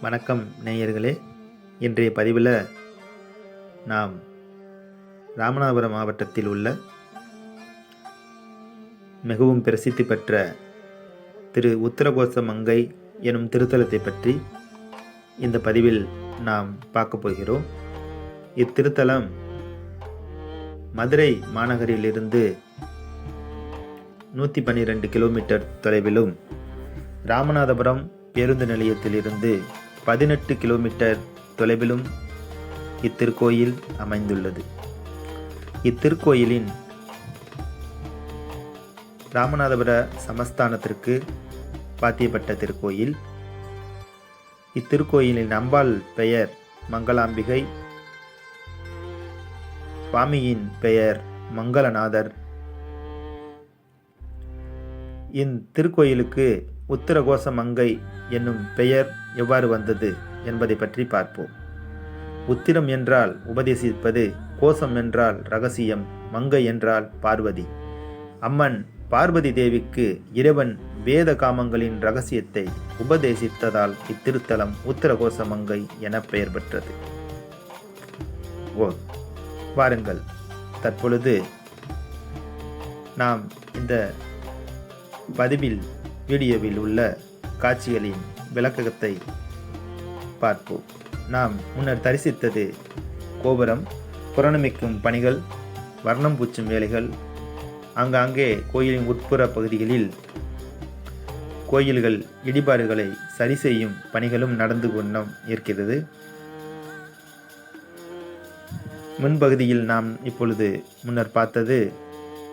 வணக்கம் நேயர்களே. இன்றைய பதிவில் நாம் ராமநாதபுரம் மாவட்டத்தில் உள்ள மிகவும் பிரசித்தி பெற்ற திரு உத்தரகோச மங்கை எனும் திருத்தலத்தை பற்றி இந்த பதிவில் நாம் பார்க்க போகிறோம். இத்திருத்தலம் மதுரை மாநகரிலிருந்து நூற்றி பன்னிரெண்டு கிலோமீட்டர் தொலைவிலும் ராமநாதபுரம் பேருந்து நிலையத்திலிருந்து பதினெட்டு கிலோமீட்டர் தொலைவிலும் இத்திருக்கோயில் அமைந்துள்ளது. இத்திருக்கோயிலின் ராமநாதபுர சமஸ்தானத்திற்கு பாத்தியப்பட்ட திருக்கோயில். இத்திருக்கோயிலின் அம்பாள் பெயர் மங்களாம்பிகை. சுவாமியின் பெயர் மங்களநாதர். இத்திருக்கோயிலுக்கு உத்தரகோச மங்கை என்னும் பெயர் எவ்வாறு வந்தது என்பதை பற்றி பார்ப்போம். உத்திரம் என்றால் உபதேசிப்பது கோசம் என்றால் ரகசியம் மங்கை என்றால் பார்வதி. அம்மன் பார்வதி தேவிக்கு இறைவன் வேத காமங்களின் ரகசியத்தை உபதேசித்ததால் இத்திருத்தலம் உத்தரகோச மங்கை என பெயர் பெற்றது. ஓ வாருங்கள். தற்பொழுது நாம் இந்த பதிவில் வீடியோவில் உள்ள காட்சிகளின் விளக்கத்தை பார்ப்போம். நாம் முன்னர் தரிசித்தது கோபுரம் புறணமிக்கும் பணிகள் வர்ணம் பூச்சும் வேலைகள் ஆங்காங்கே கோயிலின் உட்புற பகுதிகளில் கோயில்கள் இடிபாடுகளை சரி செய்யும் பணிகளும் நடந்து கொண்டும் இருக்கிறது. முன்பகுதியில் நாம் இப்பொழுது முன்னர் பார்த்தது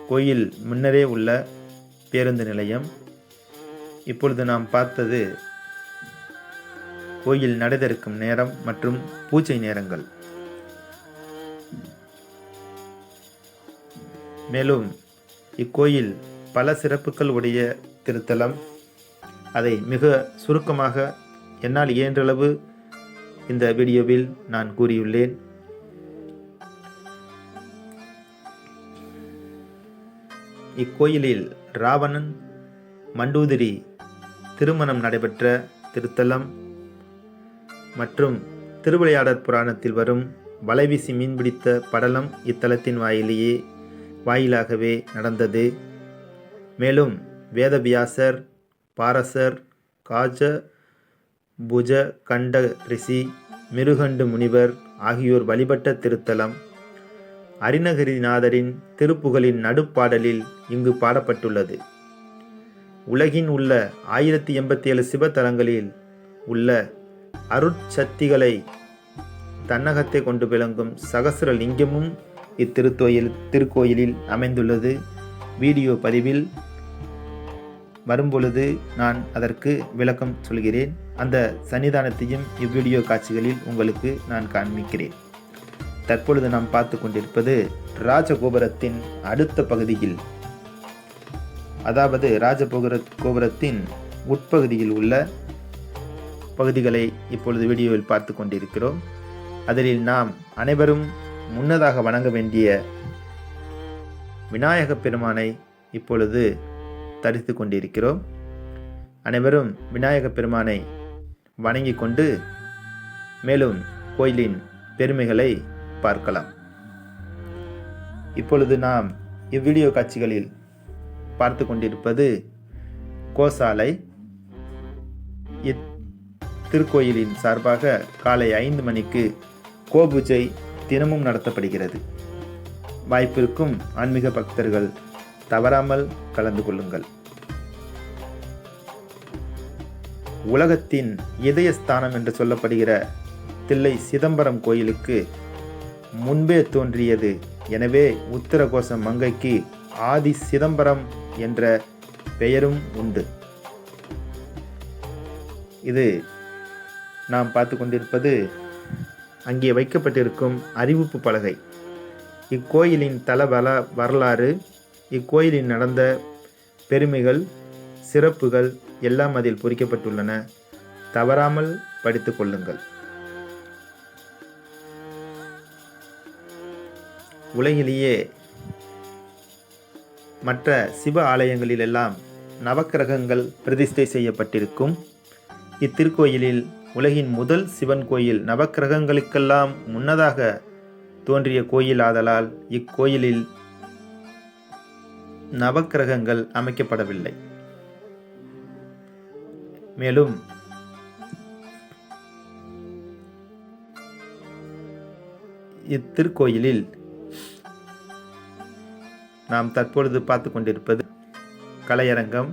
கோயில் முன்னரே உள்ள பேருந்து நிலையம். இப்பொழுது நாம் பார்த்தது கோயில் நடைதிறக்கும் நேரம் மற்றும் பூஜை நேரங்கள். மேலும் இக்கோயில் பல சிறப்புகள் உடைய திருத்தலம். அதை மிக சுருக்கமாக என்னால் இயன்றளவு இந்த வீடியோவில் நான் கூறியுள்ளேன். இக்கோயிலில் ராவணன் மண்டூதிரி திருமணம் நடைபெற்ற திருத்தலம். மற்றும் திருவிளையாடற் புராணத்தில் வரும் வலைவீசி மீன்பிடித்த படலம் இத்தலத்தின் வாயிலேயே வாயிலாகவே நடந்தது. மேலும் வேதவியாசர் பாரசர் காஜ புஜ கண்ட ரிஷி மிருகண்டு முனிவர் ஆகியோர் வழிபட்ட திருத்தலம் அரிநகரிநாதரின் திருப்புகழின் நடுப்பாடலில் இங்கு பாடப்பட்டுள்ளது. உலகின் உள்ள ஆயிரத்தி எண்பத்தி ஏழு சிவத்தலங்களில் உள்ள அருட்சக்திகளை தன்னகத்தை கொண்டு விளங்கும் சகசர லிங்கமும் இத்திருத்தோயில் திருக்கோயிலில் அமைந்துள்ளது. வீடியோ பதிவில் வரும்பொழுது நான் அதற்கு விளக்கம் சொல்கிறேன். அந்த சன்னிதானத்தையும் இவ்வீடியோ காட்சிகளில் உங்களுக்கு நான் காண்பிக்கிறேன். தற்பொழுது நாம் பார்த்து கொண்டிருப்பது ராஜகோபுரத்தின் அடுத்த பகுதியில் அதாவது ராஜகோபுர கோபுரத்தின் உட்பகுதியில் உள்ள பகுதிகளை இப்பொழுது வீடியோவில் பார்த்து கொண்டிருக்கிறோம். அதில் நாம் அனைவரும் முன்னதாக வணங்க வேண்டிய விநாயக பெருமானை இப்பொழுது தரித்து கொண்டிருக்கிறோம். அனைவரும் விநாயக பெருமானை வணங்கி கொண்டு மேலும் கோயிலின் பெருமைகளை பார்க்கலாம். இப்பொழுது நாம் இவ்வீடியோ காட்சிகளில் பார்த்து கொண்டிருப்பது கோசாலை திருக்கோயிலின் சார்பாக காலை ஐந்து மணிக்கு கோபூஜை தினமும் நடத்தப்படுகிறது. வாய்ப்பிருக்கும் ஆன்மீக பக்தர்கள் தவறாமல் கலந்து கொள்ளுங்கள். உலகத்தின் இதயஸ்தானம் என்று சொல்லப்படுகிற தில்லை சிதம்பரம் கோயிலுக்கு முன்பே தோன்றியது. எனவே உத்தரகோச மங்கைக்கு ஆதி சிதம்பரம் என்ற பெயரும் உண்டு. இது நாம் பார்த்து கொண்டிருப்பது அங்கே வைக்கப்பட்டிருக்கும் அறிவிப்பு பலகை. இக்கோயிலின் தல வள வரலாறு இக்கோயிலில் நடந்த பெருமைகள் சிறப்புகள் எல்லாம் அதில் பொறிக்கப்பட்டுள்ளன. தவறாமல் படித்து கொள்ளுங்கள். உலகிலேயே மற்ற சிவ ஆலயங்களிலெல்லாம் நவக்கிரகங்கள் பிரதிஷ்டை செய்யப்பட்டிருக்கும். இத்திருக்கோயிலில் உலகின் முதல் சிவன் கோயில் நவக்கிரகங்களுக்கெல்லாம் முன்னதாக தோன்றிய கோயில் ஆதலால் இக்கோயிலில் நவக்கிரகங்கள் அமைக்கப்படவில்லை. மேலும் இத்திருக்கோயிலில் நாம் தற்பொழுது பார்த்து கொண்டிருப்பது கலையரங்கம்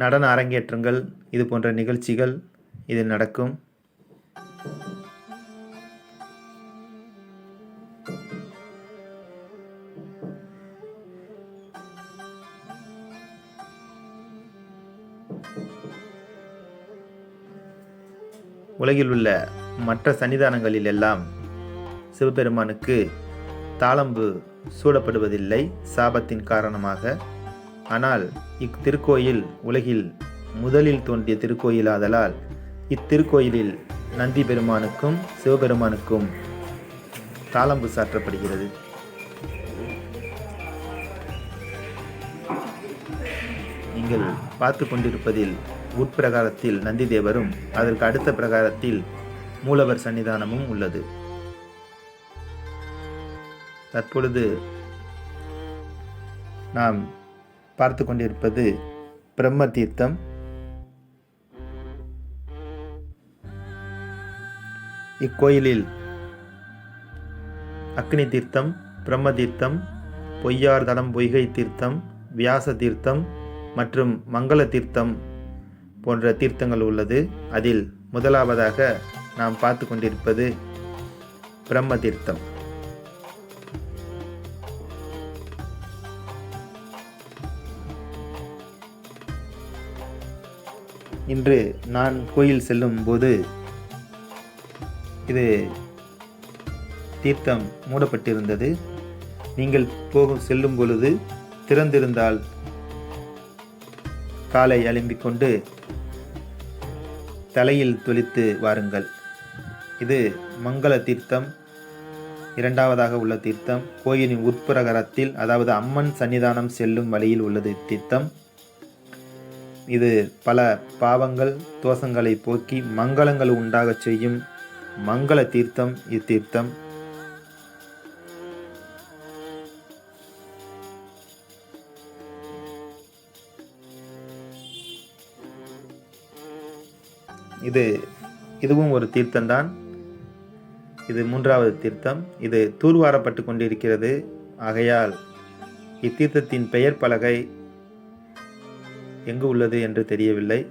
நடன அரங்கேற்றங்கள் இது போன்ற நிகழ்ச்சிகள் இதில் நடக்கும். உலகில் உள்ள மற்ற சன்னிதானங்களில் எல்லாம் சிவபெருமானுக்கு தாளம்பு சூடப்படுவதில்லை சாபத்தின் காரணமாக. ஆனால் இத்திருக்கோயில் உலகில் முதலில் தோன்றிய திருக்கோயில் ஆதலால் இத்திருக்கோயிலில் நந்தி பெருமானுக்கும் சிவபெருமானுக்கும் தாளம்பு சாற்றப்படுகிறது. நீங்கள் பார்த்து கொண்டிருப்பதில் உட்பிரகாரத்தில் நந்தி தேவரும் அதற்கு அடுத்த பிரகாரத்தில் மூலவர் சன்னிதானமும் உள்ளது. தற்பொழுது நாம் பார்த்து கொண்டிருப்பது பிரம்ம தீர்த்தம் இக்கோயிலில் அக்னி தீர்த்தம் பிரம்ம தீர்த்தம் பொய்யார் தலம் பொய்கை தீர்த்தம் வியாச தீர்த்தம் மற்றும் மங்கள தீர்த்தம் போன்ற தீர்த்தங்கள் உள்ளது. அதில் முதலாவதாக நாம் பார்த்து கொண்டிருப்பது பிரம்ம தீர்த்தம் இன்று நான் கோயில் செல்லும் போது இது தீர்த்தம் மூடப்பட்டிருந்தது. நீங்கள் போகும் செல்லும் பொழுது திறந்திருந்தால் காலை அலும்பிக் கொண்டு தலையில் தொளித்து வாருங்கள். இது மங்கள தீர்த்தம் இரண்டாவதாக உள்ள தீர்த்தம். கோயிலின் உட்புறகரத்தில் அதாவது அம்மன் சன்னிதானம் செல்லும் வழியில் உள்ளது தீர்த்தம். இது பல பாவங்கள் தோஷங்களை போக்கி மங்களங்கள் உண்டாகச் செய்யும் மங்கள தீர்த்தம் இத்தீர்த்தம். இது இதுவும் ஒரு தீர்த்தம்தான். இது மூன்றாவது தீர்த்தம். இது தூர்வாரப்பட்டு கொண்டிருக்கிறது. ஆகையால் இத்தீர்த்தத்தின் பெயர் பலகை எங்கு உள்ளது என்று தெரியவில்லை.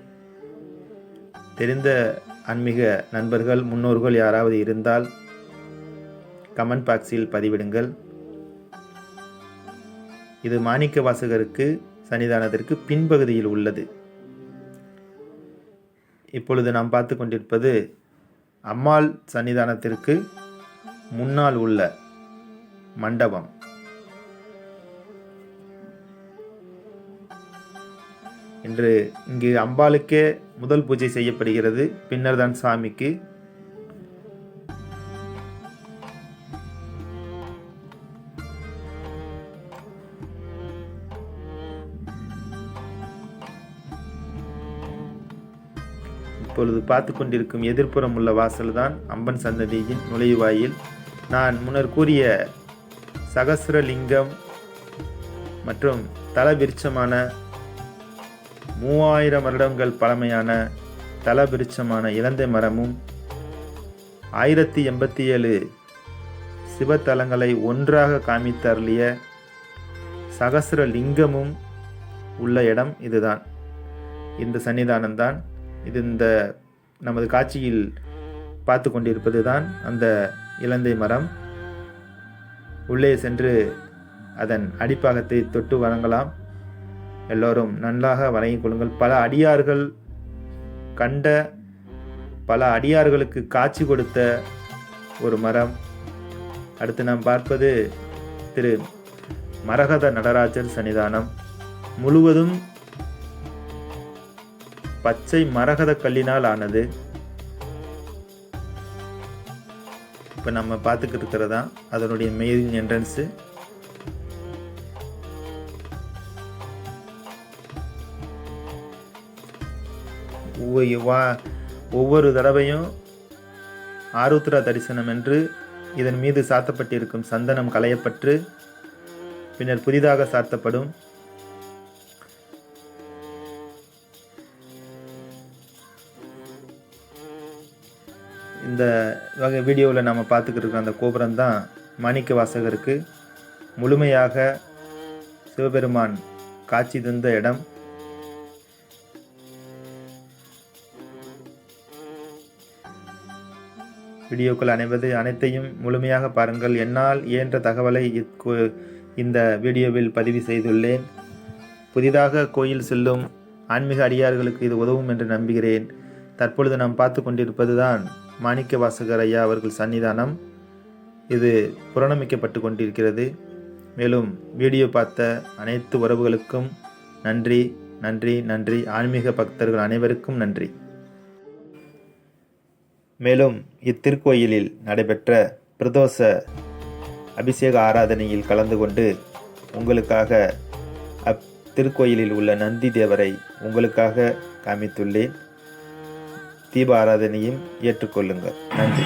தெரிந்த ஆன்மீக நண்பர்கள் முன்னோர்கள் யாராவது இருந்தால் கமெண்ட் பாக்ஸில் பதிவிடுங்கள். இது மாணிக்க வாசகருக்கு சன்னிதானத்திற்கு பின்பகுதியில் உள்ளது. இப்பொழுது நாம் பார்த்து கொண்டிருப்பது அம்மாள் சன்னிதானத்திற்கு முன்னால் உள்ள மண்டபம். இன்று இங்கு அம்பாளுக்கே முதல் பூஜை செய்யப்படுகிறது. பின்னர் தான் சாமிக்கு. இப்பொழுது பார்த்து கொண்டிருக்கும் எதிர்ப்புறம் உள்ள வாசல்தான் அம்பன் சந்ததியின் நுழைவாயில். நான் முன்னர் கூறிய சகசிரலிங்கம் மற்றும் தலவிருட்சமான மூவாயிரம் வருடங்கள் பழமையான தலபிருட்சமான இலந்தை மரமும் ஆயிரத்தி எண்பத்தி ஏழு சிவத்தலங்களை ஒன்றாக காமித்தருளிய சகசிரலிங்கமும் உள்ள இடம் இதுதான். இந்த சன்னிதானம்தான். இது இந்த நமது காட்சியில் பார்த்து கொண்டிருப்பது தான் அந்த இலந்தை மரம். உள்ளே சென்று அதன் அடிப்பாகத்தை தொட்டு வணங்கலாம். எல்லோரும் நன்றாக வணங்கிக் கொள்ளுங்கள். பல அடியார்கள் கண்ட பல அடியார்களுக்கு காட்சி கொடுத்த ஒரு மரம். அடுத்து நாம் பார்ப்பது திரு மரகத நடராஜர் சன்னிதானம். முழுவதும் பச்சை மரகத கல்லினால் ஆனது. இப்போ நம்ம பார்த்துக்கிட்டு இருக்கிறதா அதனுடைய மெயின் என்ட்ரன்ஸு வா ஒவ்வொரு தடவையும் ஆருத்ரா தரிசனம் என்று இதன் மீது சாத்தப்பட்டிருக்கும் சந்தனம் களையப்பட்டு பின்னர் புதிதாக சாத்தப்படும். இந்த வகை வீடியோவில் நம்ம பார்த்துக்கிட்டு இருக்கிற அந்த கோபுரம் தான் மாணிக்க வாசகருக்கு முழுமையாக சிவபெருமான் காட்சி தந்த இடம். வீடியோக்கள் அனைவது அனைத்தையும் முழுமையாக பாருங்கள். என்னால் இயன்ற தகவலை இந்த வீடியோவில் பதிவு செய்துள்ளேன். புதிதாக கோயில் செல்லும் ஆன்மீக அடியார்களுக்கு இது உதவும் என்று நம்புகிறேன். தற்பொழுது நாம் பார்த்து கொண்டிருப்பது தான் மாணிக்க வாசகர் ஐயா அவர்கள் சன்னிதானம். இது புறணமிக்கப்பட்டு கொண்டிருக்கிறது. மேலும் வீடியோ பார்த்த அனைத்து உறவுகளுக்கும் நன்றி நன்றி நன்றி. ஆன்மீக பக்தர்கள் அனைவருக்கும் நன்றி. மேலும் இத்திருக்கோயிலில் நடைபெற்ற பிரதோஷ அபிஷேக ஆராதனையில் கலந்து கொண்டு உங்களுக்காக அப் திருக்கோயிலில் உள்ள நந்தி தேவரை உங்களுக்காக காமித்துள்ளேன். தீப ஆராதனையும் ஏற்றுக்கொள்ளுங்கள். நன்றி.